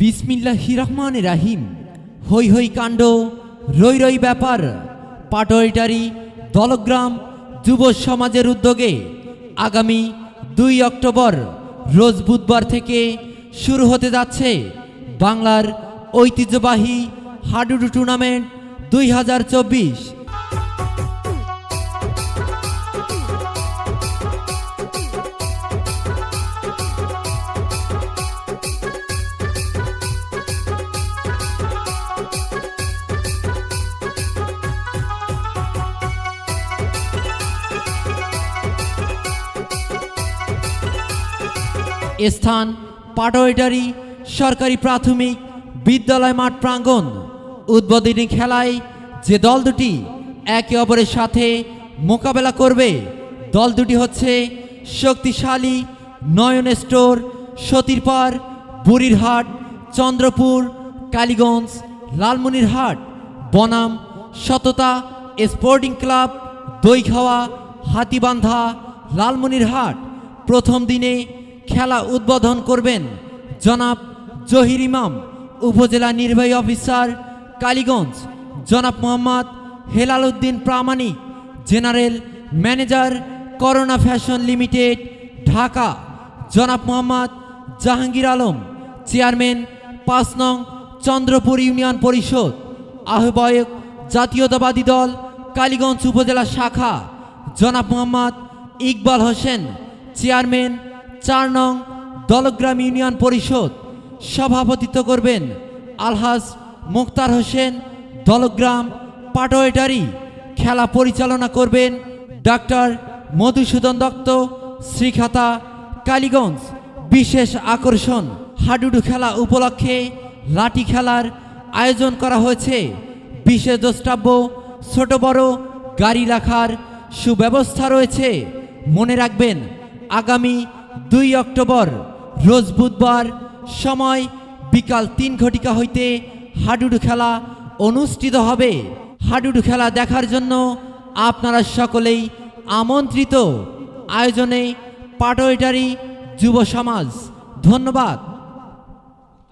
বিসমিল্লাহ রহমান রাহিম। হৈ হৈ কাণ্ড রৈ রৈ ব্যাপার। পাটোয়ারিটারি দলগ্রাম যুব সমাজের উদ্যোগে আগামী দুই অক্টোবর, রোজ বুধবার থেকে শুরু হতে যাচ্ছে বাংলার ঐতিহ্যবাহী হাডুডু টুর্নামেন্ট দুই হাজার চব্বিশ। স্থান পাটোয়ারি সরকারি প্রাথমিক বিদ্যালয় মাঠ প্রাঙ্গণ। উদ্বোধনী খেলায় যে দল দুটি একে অপরের সাথে মোকাবেলা করবে, দল দুটি হচ্ছে শক্তিশালী নয়ন স্টোর সতীরপার বুড়িরহাট, চন্দ্রপুর, কালীগঞ্জ, লালমনিরহাট, বনাম, সততা স্পোর্টিং ক্লাব, দইখাওয়া, হাতিবান্ধা, লালমনিরহাট। প্রথম দিনে খেলা উদ্বোধন করবেন জনাব জহির ইমাম, উপজেলা নির্বাহী অফিসার কালীগঞ্জ, জনাব Mohammad Helal Uddin Pramanik, general manager corona fashion limited, Dhaka, জনাব মোহাম্মদ জাহাঙ্গীর আলম, চেয়ারম্যান পাঁচ নং চন্দ্রপুর ইউনিয়ন পরিষদ, আহ্বায়ক জাতীয়তাবাদী দল কালীগঞ্জ উপজেলা শাখা, জনাব মোহাম্মদ ইকবাল হোসেন, চেয়ারম্যান চার নং দলগ্রাম ইউনিয়ন পরিষদ সভাপতিত্ব করবেন আলহাজ মুক্তার হোসেন, দলগ্রাম পাটোয়েটারি খেলা পরিচালনা করবেন ডাক্তার মধুসূদন দত্ত, শ্রীখাতা কালীগঞ্জ। বিশেষ আকর্ষণ, হাডুডু খেলা উপলক্ষে লাঠি খেলার আয়োজন করা হয়েছে। বিশেষ দ্রষ্টাব্য, ছোট বড় গাড়ি রাখার সুব্যবস্থা রয়েছে। মনে রাখবেন, আগামী দুই অক্টোবর, রোজ বুধবার, সময় বিকাল তিন ঘটিকা হইতে হাডুডু খেলা অনুষ্ঠিত হবে। হাডুডু খেলা দেখার জন্য আপনারা সকলেই আমন্ত্রিত। আয়োজনে পাটোয়েটারি যুব সমাজ, ধন্যবাদ।